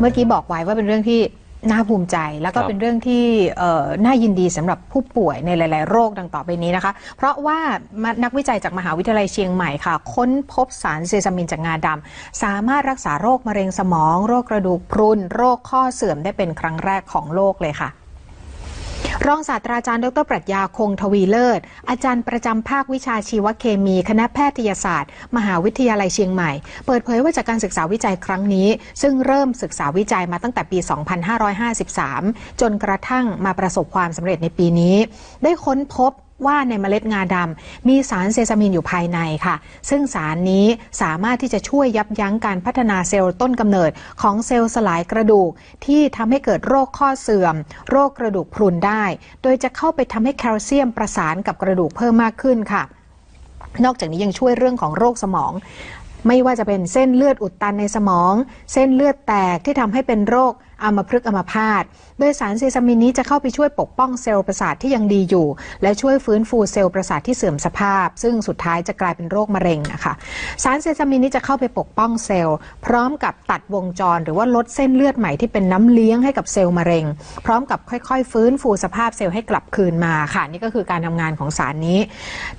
เมื่อกี้บอกไว้ว่าเป็นเรื่องที่น่าภูมิใจ แล้วก็ครับเป็นเรื่องที่เอ่อน่ายินดีสำหรับผู้ป่วยในหลาย ๆ โรคดังต่อไปนี้นะคะ เพราะว่านักวิจัยจากมหาวิทยาลัยเชียงใหม่ค่ะ ค้นพบสารเซซามินจากงาดำสามารถรักษาโรคมะเร็งสมอง โรคกระดูกพรุน โรคข้อเสื่อมได้เป็นครั้งแรกของโลกเลยค่ะ รองศาสตราจารย์ดรปรัชญาคงทวีเลิศ อาจารย์ประจำภาควิชาชีวเคมี คณะแพทยศาสตร์ มหาวิทยาลัยเชียงใหม่ เปิดเผยว่าจากการศึกษาวิจัยครั้งนี้ ซึ่งเริ่มศึกษาวิจัยมาตั้งแต่ปี 2553 จนกระทั่งมาประสบความสำเร็จในปีนี้ ได้ค้นพบ ว่าในเมล็ดงาดำมีสารเซซามินอยู่ภายในค่ะ ซึ่งสารนี้สามารถที่จะช่วยยับยั้งการพัฒนาเซลล์ต้นกำเนิดของเซลล์สลายกระดูก ที่ทำให้เกิดโรคข้อเสื่อม โรคกระดูกพรุนได้ โดยจะเข้าไปทำให้แคลเซียมประสานกับกระดูกเพิ่มมากขึ้นค่ะ นอกจากนี้ยังช่วยเรื่องของโรคสมองไม่ว่าจะเป็นเส้นเลือดอุดตันในสมอง เส้นเลือดแตกที่ทำให้เป็นโรค อัมพฤกษ์อัมพาตโดยสารเซซามินนี้จะเข้าไปช่วยปกป้องเซลล์ประสาทที่ยังดีอยู่ และช่วยฟื้นฟูเซลล์ประสาทที่เสื่อมสภาพ ซึ่งสุดท้ายจะกลายเป็นโรคมะเร็งนะคะ สารเซซามินนี้จะเข้าไปปกป้องเซลล์ พร้อมกับตัดวงจร หรือว่าลดเส้นเลือดใหม่ที่เป็นน้ำเลี้ยงให้กับเซลล์มะเร็ง พร้อมกับค่อยๆ ฟื้นฟูสภาพเซลล์ให้กลับคืนมาค่ะ นี่ก็คือการทำงานของสารนี้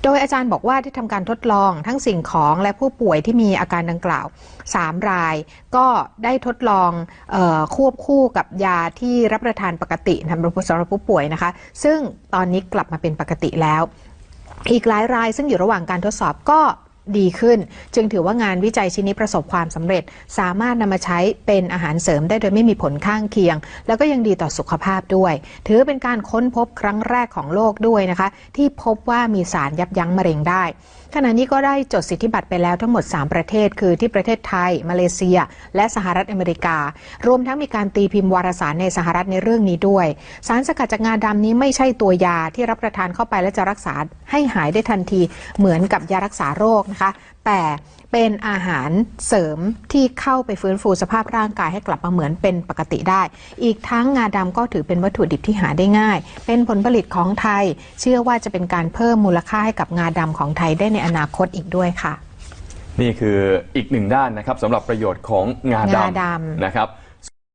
โดยอาจารย์บอกว่าที่ทำการทดลองทั้งสิ่งของและผู้ป่วยที่มีอาการดังกล่าว 3 ราย ก็ได้ทดลองออควบคู่กับยาที่รับประทานปกติสำรับสำหรับผู้ป่วยนะคะ ซึ่งตอนนี้กลับมาเป็นปกติแล้ว อีกหลายรายซึ่งอยู่ระหว่างการทดสอบก็ ดีขึ้น จึงถือว่างานวิจัยชิ้นนี้ประสบความสำเร็จ สามารถนำมาใช้เป็นอาหารเสริมได้โดยไม่มีผลข้างเคียง แล้วก็ยังดีต่อสุขภาพด้วย ถือเป็นการค้นพบครั้งแรกของโลกด้วยนะคะ ที่พบว่ามีสารยับยั้งมะเร็งได้ขณะนี้ก็ได้จดสิทธิบัตรไปแล้วทั้งหมด 3 ประเทศ คือที่ประเทศไทย มาเลเซีย และสหรัฐอเมริกา รวมทั้งมีการตีพิมพ์วารสารในสหรัฐในเรื่องนี้ด้วย สารสกัดจากงาดำนี้ไม่ใช่ตัวยาที่รับประทานเข้าไปและจะรักษา ให้หายได้ทันทีเหมือนกับยารักษาโรคนะคะ แต่เป็นอาหารเสริมที่เข้าไปฟื้นฟูสภาพร่างกายให้กลับมาเหมือนเป็นปกติได้ อีกทั้งงาดำก็ถือเป็นวัตถุดิบที่หาได้ง่าย เป็นผลผลิตของไทย เชื่อว่าจะเป็นการเพิ่มมูลค่าให้กับงาดำของไทยได้ในอนาคตอีกด้วยค่ะ นี่คืออีกหนึ่งด้านนะครับสำหรับประโยชน์ของงางาดำดำนะครับ